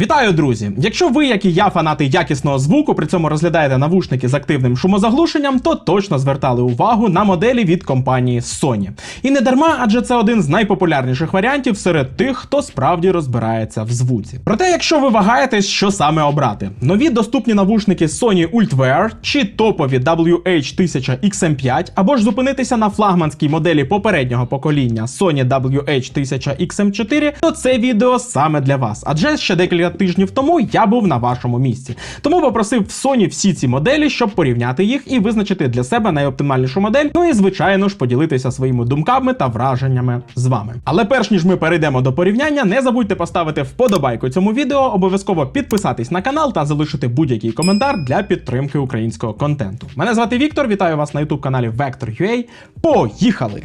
Вітаю, друзі! Якщо ви, як і я, фанати якісного звуку, при цьому розглядаєте навушники з активним шумозаглушенням, то точно звертали увагу на моделі від компанії Sony. І не дарма, адже це один з найпопулярніших варіантів серед тих, хто справді розбирається в звуці. Проте, якщо ви вагаєтесь, що саме обрати, нові доступні навушники Sony Ultwear чи топові WH-1000XM5, або ж зупинитися на флагманській моделі попереднього покоління Sony WH-1000XM4, то це відео саме для вас. Адже ще декілька тижнів тому я був на вашому місці. Тому попросив в Sony всі ці моделі, щоб порівняти їх і визначити для себе найоптимальнішу модель. Ну і звичайно ж поділитися своїми думками та враженнями з вами. Але перш ніж ми перейдемо до порівняння, не забудьте поставити вподобайку цьому відео, обов'язково підписатись на канал та залишити будь-який коментар для підтримки українського контенту. Мене звати Віктор, вітаю вас на youtube каналі Vector.ua. Поїхали!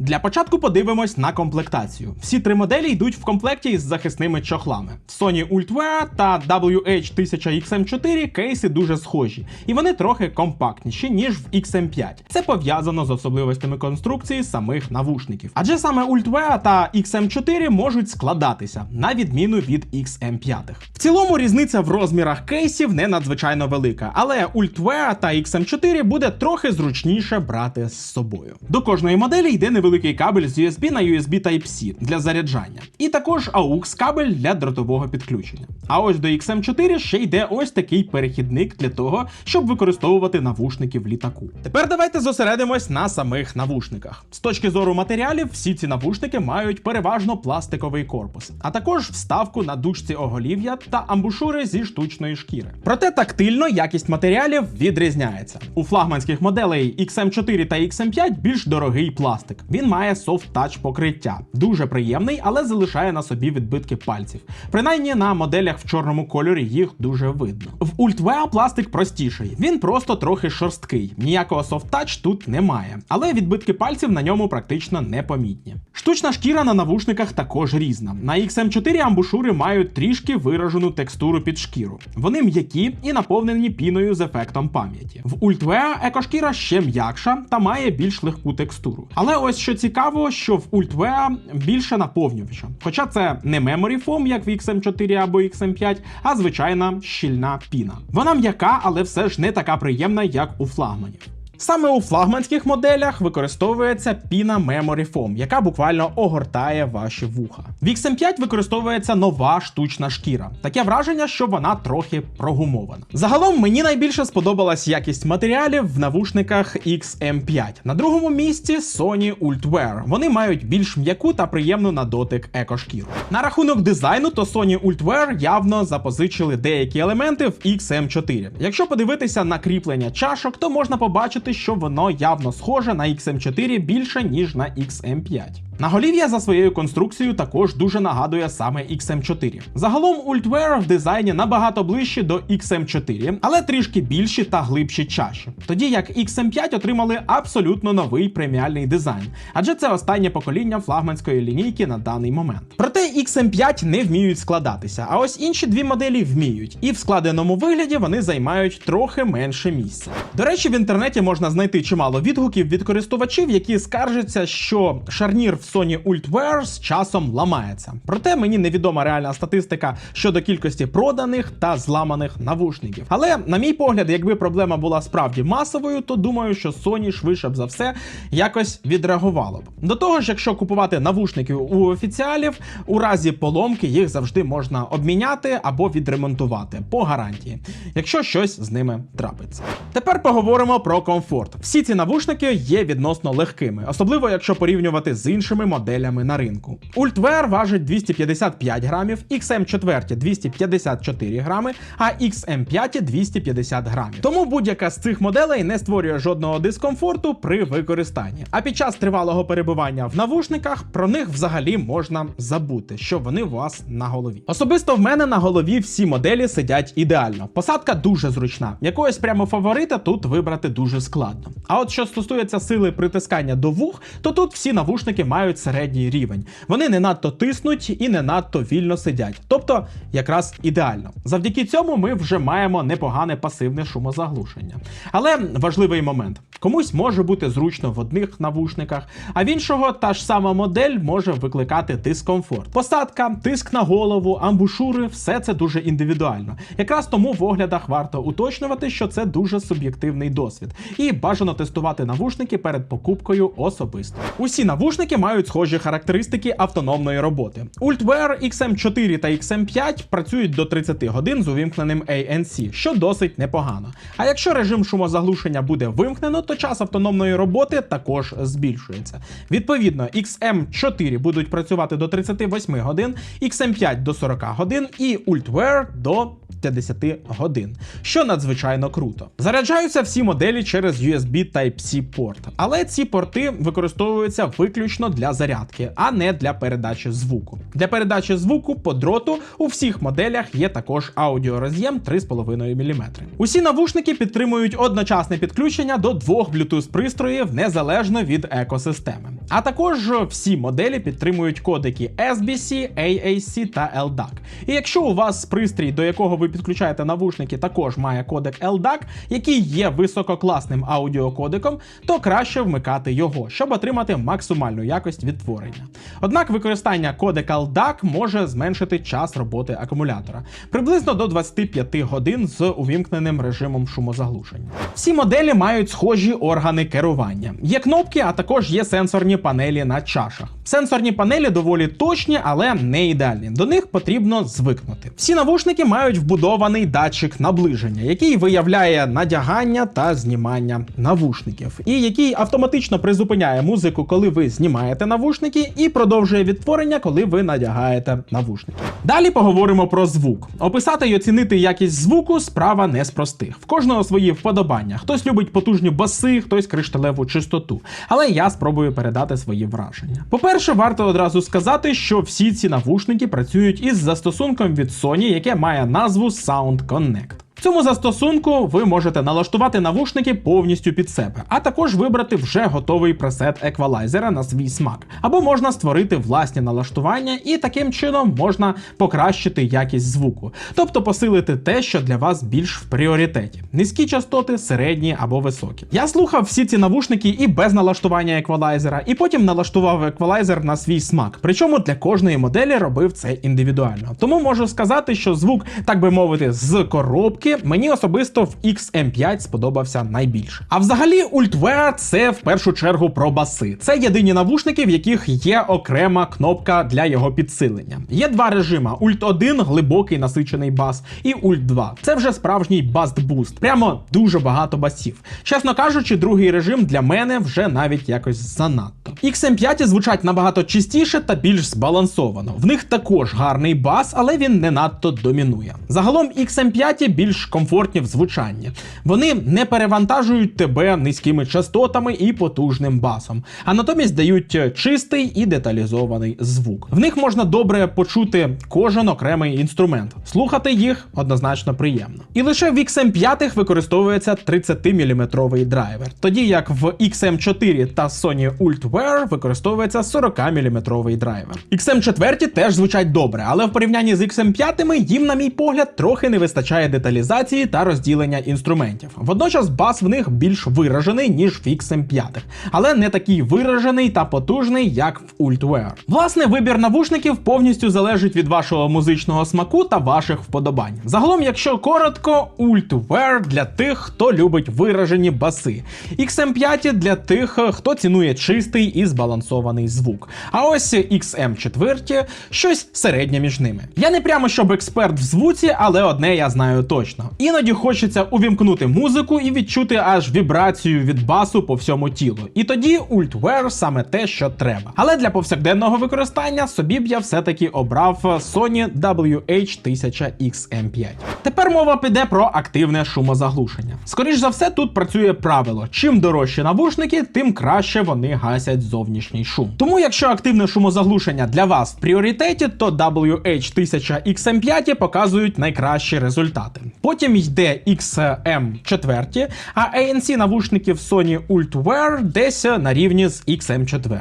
Для початку подивимось на комплектацію. Всі три моделі йдуть в комплекті із захисними чохлами. Sony Ultwear та WH-1000XM4 кейси дуже схожі, і вони трохи компактніші, ніж в XM5. Це пов'язано з особливостями конструкції самих навушників. Адже саме Ultwear та XM4 можуть складатися, на відміну від XM5. В цілому різниця в розмірах кейсів не надзвичайно велика, але Ultwear та XM4 буде трохи зручніше брати з собою. До кожної моделі йде невеликий кабель з USB на USB Type-C для заряджання, і також AUX кабель для дротового підключення. А ось до XM4 ще йде ось такий перехідник для того, щоб використовувати навушники в літаку. Тепер давайте зосередимось на самих навушниках. З точки зору матеріалів, всі ці навушники мають переважно пластиковий корпус, а також вставку на дужці оголів'я та амбушури зі штучної шкіри. Проте тактильно якість матеріалів відрізняється. У флагманських моделей XM4 та XM5 більш дорогий пластик. Він має софт-тач покриття, дуже приємний, але залишає на собі відбитки пальців. Принаймні на моделях в чорному кольорі їх дуже видно. В Ultwear пластик простіший, він просто трохи шорсткий. Ніякого софт-тач тут немає, але відбитки пальців на ньому практично непомітні. Штучна шкіра на навушниках також різна. На XM4 амбушури мають трішки виражену текстуру під шкіру. Вони м'які і наповнені піною з ефектом пам'яті. В Ultwear екошкіра ще м'якша та має більш легку текстуру. Але ось що цікаво, що в ультвеа більше наповнювача. Хоча це не memory foam, як в XM4 або XM5, а звичайна щільна піна. Вона м'яка, але все ж не така приємна, як у флагманів. Саме у флагманських моделях використовується піна Memory Foam, яка буквально огортає ваші вуха. В XM5 використовується нова штучна шкіра. Таке враження, що вона трохи прогумована. Загалом мені найбільше сподобалась якість матеріалів в навушниках XM5. На другому місці Sony Ultwear. Вони мають більш м'яку та приємну на дотик екошкіру. На рахунок дизайну, то Sony Ultwear явно запозичили деякі елементи в XM4. Якщо подивитися на кріплення чашок, то можна побачити, що воно явно схоже на XM4 більше ніж на XM5. Наголів'я за своєю конструкцією також дуже нагадує саме XM4. Загалом Ultwear в дизайні набагато ближче до XM4, але трішки більші та глибші чаші. Тоді як XM5 отримали абсолютно новий преміальний дизайн, адже це останнє покоління флагманської лінійки на даний момент. Проте XM5 не вміють складатися, а ось інші дві моделі вміють, і в складеному вигляді вони займають трохи менше місця. До речі, в інтернеті можна знайти чимало відгуків від користувачів, які скаржаться, що шарнір в Sony Ultwear з часом ламається. Проте мені невідома реальна статистика щодо кількості проданих та зламаних навушників. Але, на мій погляд, якби проблема була справді масовою, то думаю, що Sony швидше б за все якось відреагувало б. До того ж, якщо купувати навушники у офіціалів, у разі поломки їх завжди можна обміняти або відремонтувати по гарантії, якщо щось з ними трапиться. Тепер поговоримо про комфорт. Всі ці навушники є відносно легкими, особливо якщо порівнювати з іншими моделями на ринку. Ultwear важить 255 грамів, XM4 254 грами, а XM5 250 грамів. Тому будь-яка з цих моделей не створює жодного дискомфорту при використанні. А під час тривалого перебування в навушниках про них взагалі можна забути, що вони у вас на голові. Особисто в мене на голові всі моделі сидять ідеально. Посадка дуже зручна. Якогось прямо фаворита тут вибрати дуже складно. А от що стосується сили притискання до вух, то тут всі навушники мають середній рівень. Вони не надто тиснуть і не надто вільно сидять. Тобто, якраз ідеально. Завдяки цьому ми вже маємо непогане пасивне шумозаглушення. Але важливий момент: комусь може бути зручно в одних навушниках, а в іншого та ж сама модель може викликати дискомфорт. Посадка, тиск на голову, амбушури все це дуже індивідуально. Якраз тому в оглядах варто уточнювати, що це дуже суб'єктивний досвід, і бажано тестувати навушники перед покупкою особисто. Усі навушники мають схожі характеристики автономної роботи. Ultwear XM4 та XM5 працюють до 30 годин з увімкненим ANC, що досить непогано. А якщо режим шумозаглушення буде вимкнено, то час автономної роботи також збільшується. Відповідно, XM4 будуть працювати до 38 годин, XM5 до 40 годин і Ultwear до 50 годин, що надзвичайно круто. Заряджаються всі моделі через USB Type-C порт, але ці порти використовуються виключно для зарядки, а не для передачі звуку. Для передачі звуку по дроту у всіх моделях є також аудіороз'єм 3,5 мм. Усі навушники підтримують одночасне підключення до двох Bluetooth пристроїв незалежно від екосистеми. А також всі моделі підтримують кодеки SBC, AAC та LDAC. І якщо у вас пристрій, до якого ви підключаєте навушники, також має кодек LDAC, який є висококласним аудіокодеком, то краще вмикати його, щоб отримати максимальну якість відтворення. Однак використання кодека LDAC може зменшити час роботи акумулятора приблизно до 25 годин з увімкненим режимом шумозаглушення. Всі моделі мають схожі органи керування. Є кнопки, а також є сенсорні панелі на чашах. Сенсорні панелі доволі точні, але не ідеальні. До них потрібно звикнути. Всі навушники мають вбудований датчик наближення, який виявляє надягання та знімання навушників, і який автоматично призупиняє музику, коли ви знімаєте навушники, і продовжує відтворення, коли ви надягаєте навушники. Далі поговоримо про звук. Описати і оцінити якість звуку справа не з простих. В кожного свої вподобання. Хтось любить потужні баси, хтось кришталеву чистоту. Але я спробую передати свої враження. По-перше, варто одразу сказати, що всі ці навушники працюють із застосунком від Sony, яке має назву Sound Connect. В цьому застосунку ви можете налаштувати навушники повністю під себе, а також вибрати вже готовий пресет еквалайзера на свій смак. Або можна створити власні налаштування, і таким чином можна покращити якість звуку, тобто посилити те, що для вас більш в пріоритеті: низькі частоти, середні або високі. Я слухав всі ці навушники і без налаштування еквалайзера, і потім налаштував еквалайзер на свій смак. Причому для кожної моделі робив це індивідуально. Тому можу сказати, що звук, так би мовити, з коробки мені особисто в XM5 сподобався найбільше. А взагалі, Ultwear це в першу чергу про баси. Це єдині навушники, в яких є окрема кнопка для його підсилення. Є два режима: Ult 1 глибокий насичений бас, і Ult 2. Це вже справжній баст-буст. Прямо дуже багато басів. Чесно кажучи, другий режим для мене вже навіть якось занадто. XM5 звучать набагато чистіше та більш збалансовано. В них також гарний бас, але він не надто домінує. Загалом XM5 більш комфортні в звучанні. Вони не перевантажують тебе низькими частотами і потужним басом, а натомість дають чистий і деталізований звук. В них можна добре почути кожен окремий інструмент. Слухати їх однозначно приємно. І лише в XM5 використовується 30-мм драйвер, тоді як в XM4 та Sony Ultwear використовується 40-мм драйвер. XM4 теж звучать добре, але в порівнянні з XM5 їм, на мій погляд, трохи не вистачає деталізації та розділення інструментів. Водночас бас в них більш виражений, ніж в XM5, але не такий виражений та потужний, як в Ultwear. Власне, вибір навушників повністю залежить від вашого музичного смаку та ваших вподобань. Загалом, якщо коротко, Ultwear для тих, хто любить виражені баси, XM5 для тих, хто цінує чистий і збалансований звук. А ось XM4 щось середнє між ними. Я не прямо щоб експерт в звуці, але одне я знаю точно. Іноді хочеться увімкнути музику і відчути аж вібрацію від басу по всьому тілу. І тоді Ultwear саме те, що треба. Але для повсякденного використання собі б я все-таки обрав Sony WH-1000XM5. Тепер мова піде про активне шумозаглушення. Скоріш за все, тут працює правило: чим дорожчі навушники, тим краще вони гасять зовнішній шум. Тому, якщо активне шумозаглушення для вас в пріоритеті, то WH-1000XM5 показують найкращі результати. Потім йде XM4, а ANC навушників Sony Ultwear десь на рівні з XM4.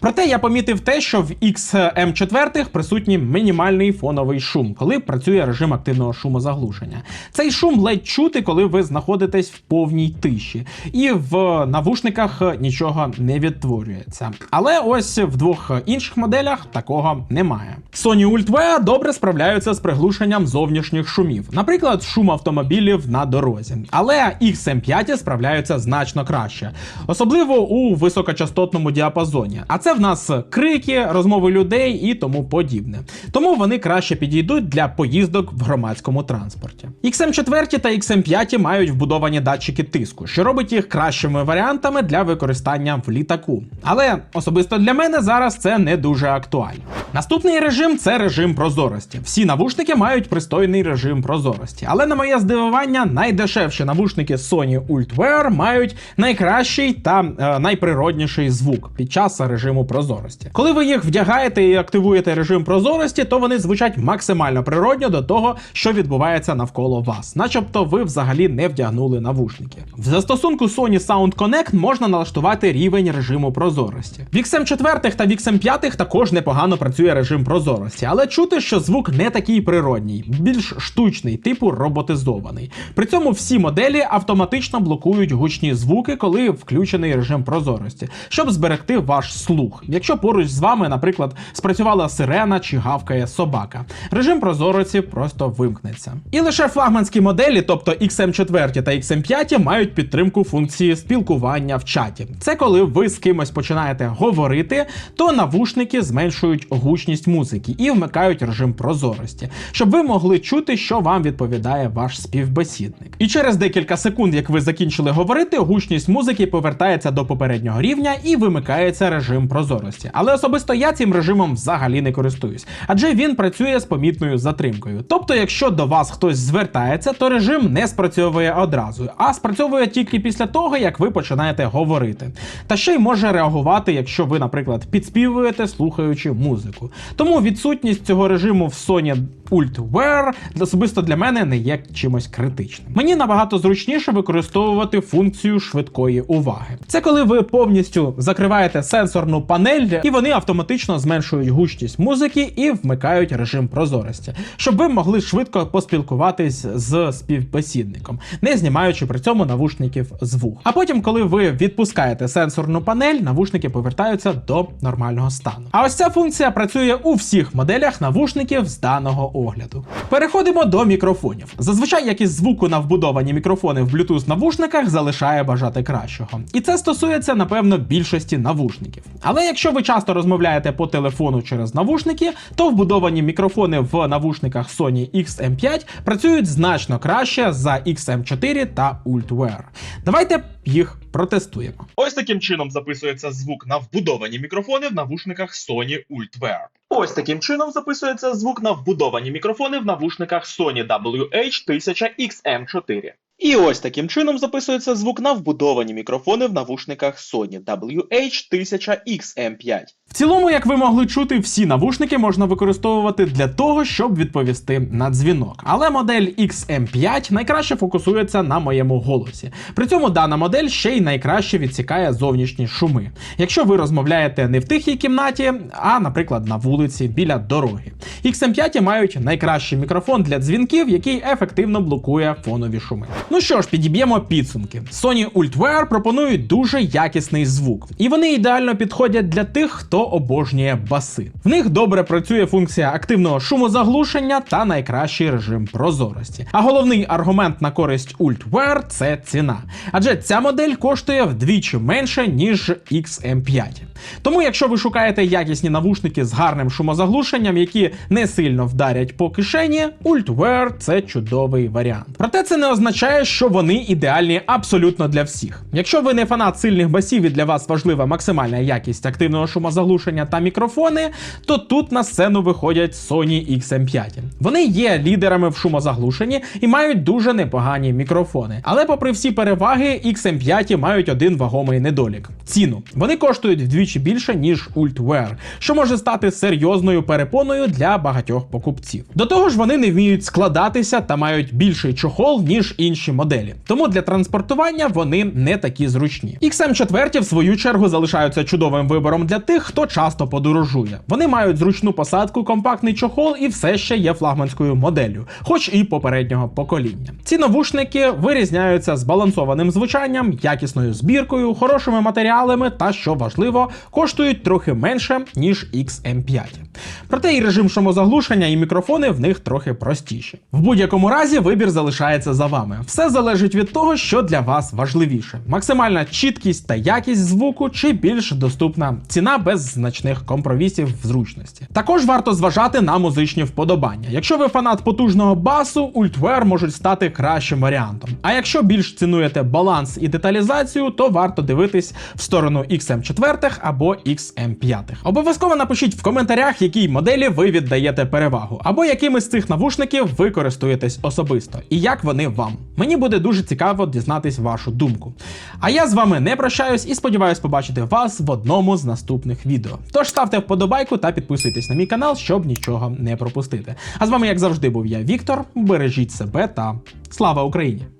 Проте я помітив те, що в XM4 присутній мінімальний фоновий шум, коли працює режим активного шумозаглушення. Цей шум ледь чути, коли ви знаходитесь в повній тиші, і в навушниках нічого не відтворюється. Але ось в двох інших моделях такого немає. Sony Ultwear добре справляються з приглушенням зовнішніх шумів, наприклад, шум автомобілів на дорозі. Але XM5 справляються значно краще, особливо у високочастотному діапазоні. А це в нас крики, розмови людей і тому подібне. Тому вони краще підійдуть для поїздок в громадському транспорті. XM4 та XM5 мають вбудовані датчики тиску, що робить їх кращими варіантами для використання в літаку. Але особисто для мене зараз це не дуже актуально. Наступний режим це режим прозорості. Всі навушники мають пристойний режим прозорості, але на моє здивування, найдешевші навушники Sony Ultwear мають найкращий та е, найприродніший звук під час режиму прозорості. Коли ви їх вдягаєте і активуєте режим прозорості, то вони звучать максимально природньо до того, що відбувається навколо вас, начебто ви взагалі не вдягнули навушники. В застосунку Sony Sound Connect можна налаштувати рівень режиму прозорості. В XM4 та в XM5 також непогано працює режим прозорості, але чути, що звук не такий природній, більш штучний, типу роботизований. При цьому всі моделі автоматично блокують гучні звуки, коли включений режим прозорості, щоб зберегти ваш слух. Якщо поруч з вами, наприклад, спрацювала сирена чи гавкає собака, режим прозорості просто вимкнеться. І лише флагманські моделі, тобто XM4 та XM5, мають підтримку функції спілкування в чаті. Це коли ви з кимось починаєте говорити, то навушники зменшують гучність музики і вмикають режим прозорості, щоб ви могли чути, що вам відповідає ваш співбесідник. І через декілька секунд, як ви закінчили говорити, гучність музики повертається до попереднього рівня і вимикається режим прозорості. Але особисто я цим режимом взагалі не користуюсь, адже він працює з помітною затримкою. Тобто, якщо до вас хтось звертається, то режим не спрацьовує одразу, а спрацьовує тільки після того, як ви починаєте говорити. Та ще й може реагувати, якщо ви, наприклад, підспівуєте, слухаючи музику. Тому відсутність цього режиму в Sony Ultwear особисто для мене не є чимось критичним. Мені набагато зручніше використовувати функцію швидкої уваги. Це коли ви повністю закриваєте сенсорну панель, і вони автоматично зменшують гучність музики і вмикають режим прозорості, щоб ви могли швидко поспілкуватись з співбесідником, не знімаючи при цьому навушників з вух. А потім, коли ви відпускаєте сенсорну панель, навушники повертаються до нормального стану. А ось ця функція працює у всіх моделях навушників з даного огляду. Переходимо до мікрофонів. Зазвичай якість звуку на вбудовані мікрофони в Bluetooth навушниках залишає бажати кращого. І це стосується, напевно, більшості навушників. Але якщо ви часто розмовляєте по телефону через навушники, то вбудовані мікрофони в навушниках Sony XM5 працюють значно краще за XM4 та Ultwear. Давайте їх протестуємо. Ось таким чином записується звук на вбудовані мікрофони в навушниках Sony Ultwear. Ось таким чином записується звук на вбудовані мікрофони в навушниках Sony WH-1000XM4. І ось таким чином записується звук на вбудовані мікрофони в навушниках Sony WH-1000XM5. В цілому, як ви могли чути, всі навушники можна використовувати для того, щоб відповісти на дзвінок. Але модель XM5 найкраще фокусується на моєму голосі. При цьому дана модель ще й найкраще відсікає зовнішні шуми. Якщо ви розмовляєте не в тихій кімнаті, а, наприклад, на вулиці біля дороги. XM5 мають найкращий мікрофон для дзвінків, який ефективно блокує фонові шуми. Ну що ж, підіб'ємо підсумки. Sony Ultwear пропонують дуже якісний звук, і вони ідеально підходять для тих, хто обожнює баси. В них добре працює функція активного шумозаглушення та найкращий режим прозорості. А головний аргумент на користь Ultwear – це ціна. Адже ця модель коштує вдвічі менше, ніж XM5. Тому, якщо ви шукаєте якісні навушники з гарним шумозаглушенням, які не сильно вдарять по кишені, Ultwear – це чудовий варіант. Проте це не означає, вважає, що вони ідеальні абсолютно для всіх. Якщо ви не фанат сильних басів і для вас важлива максимальна якість активного шумозаглушення та мікрофони, то тут на сцену виходять Sony XM5. Вони є лідерами в шумозаглушенні і мають дуже непогані мікрофони. Але попри всі переваги, XM5 мають один вагомий недолік ціну. Вони коштують вдвічі більше, ніж Ultwear, що може стати серйозною перепоною для багатьох покупців. До того ж, вони не вміють складатися та мають більший чохол, ніж інші моделі. Тому для транспортування вони не такі зручні. XM4 в свою чергу залишаються чудовим вибором для тих, хто часто подорожує. Вони мають зручну посадку, компактний чохол і все ще є флагманською моделлю, хоч і попереднього покоління. Ці навушники вирізняються збалансованим звучанням, якісною збіркою, хорошими матеріалами та, що важливо, коштують трохи менше, ніж XM5. Проте і режим шумозаглушення, і мікрофони в них трохи простіші. В будь-якому разі вибір залишається за вами. Все залежить від того, що для вас важливіше: максимальна чіткість та якість звуку, чи більш доступна ціна без значних компромісів в зручності. Також варто зважати на музичні вподобання. Якщо ви фанат потужного басу, Ultwear можуть стати кращим варіантом. А якщо більш цінуєте баланс і деталізацію, то варто дивитись в сторону XM4 або XM5. Обов'язково напишіть в коментарях, якій моделі ви віддаєте перевагу, або якими з цих навушників ви користуєтесь особисто, і як вони вам. Мені буде дуже цікаво дізнатись вашу думку. А я з вами не прощаюсь і сподіваюсь побачити вас в одному з наступних відео. Тож ставте вподобайку та підписуйтесь на мій канал, щоб нічого не пропустити. А з вами, як завжди, був я, Віктор. Бережіть себе та слава Україні!